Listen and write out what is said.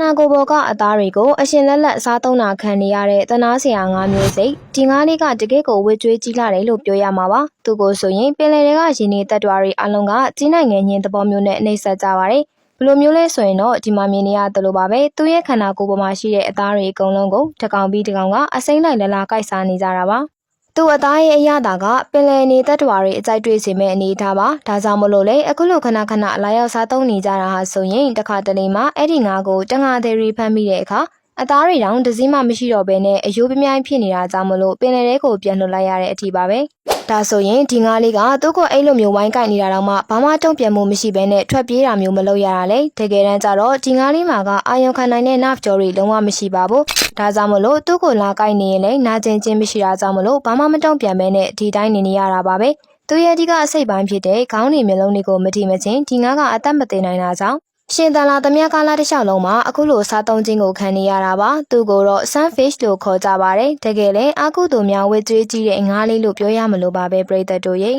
နာကိုဘောကအသားတွေကိုအရှင်လက်လက်စားသုံးတာခံနေရတဲ့တနာစရာငါးမျိုးစိတ်ဒီငါးလေးကတကယ့်ကိုဝစ်ကြွေးကြီးလာတယ်လို့ပြောရမှာပါသူကိုဆိုရင်ပင်လယ်တွေကရင်းနေတက်တွားတွေအလုံးကကြီးနိုင်ငံညင်းသဘောမျိုးနဲ့နှိပ်စက်ကြပါတယ်ဘယ်လိုမျိုးလဲဆိုရင်တော့ဒီမှာမြင်နေရတယ်လို့ပါပဲသူရဲ့ခန္ဓာကိုယ်ပေါ်မှာရှိတဲ့အသားတွေအကုန်လုံးကိုတစ်ကောင်ပြီးတစ်ကောင်ကအစိမ့်လိုက်လလာကိုက်စားနေကြတာပါ သူ့အသားရဲ့အရသာကပင်လယ်နေတ attva တွေအကြိုက်တွေ့စေမဲ့အနေအထားပါဒါကြောင့်မလို့လေအခုလိုခဏခဏလာရောက်စားသုံးနေကြတာဟာဆိုရင်တစ်ခါတလေမှအဲ့ဒီငါးကိုတငါသေးရီဖမ်းမိတဲ့အခါအသားတွေတောင်တစ်စည်းမှမရှိတော့ဘဲနဲ့အယိုးပြမြိုင်ဖြစ်နေတာကြောင့်မလို့ပင်လယ်ထဲကိုပြန်လွှတ်လိုက်ရတဲ့အထိပါပဲ ဒါဆိုရင်ဒီငါးလေးကသူ့ကိုအဲ့လိုမျိုးဝိုင်းကိုက်နေတာတော့မှဘာမှတုံ့ပြန်မှုမရှိဘဲနဲ့ထွက်ပြေးတာမျိုးမလုပ်ရတာလေတကယ်တမ်းကျတော့ဒီငါးလေးမှာကအာယုံခံနိုင်တဲ့ nerve ကြောတွေလုံးဝမရှိပါဘူးဒါကြောင့်မလို့သူ့ကိုလာကိုက်နေရင်လည်းနာကျင်ခြင်းမရှိတာကြောင့်မလို့ဘာမှမတုံ့ပြန်မဲနဲ့ဒီတိုင်းနေနေရတာပါပဲသူရဲ့အဓိကအစိတ်ပိုင်းဖြစ်တဲ့ခေါင်းတွေမျိုးလုံးတွေကိုမထိမချင်းဒီငါကအသက်မသေးနိုင်တာကြောင့် ရှင်တန်လာသမ ्या ကာလာတစ်လျှောက်လုံးမှာအခုလိုစားသုံးခြင်းကိုခံနေရတာပါသူကိုတော့ sunfish လို့ခေါ်ကြပါတယ်တကယ်လည်းအကုသိုလ်များဝစ်ကြွေးကြီးတဲ့ငါးလေးလို့ပြောရမလို့ပါပဲပြည်သက်တို့ရဲ့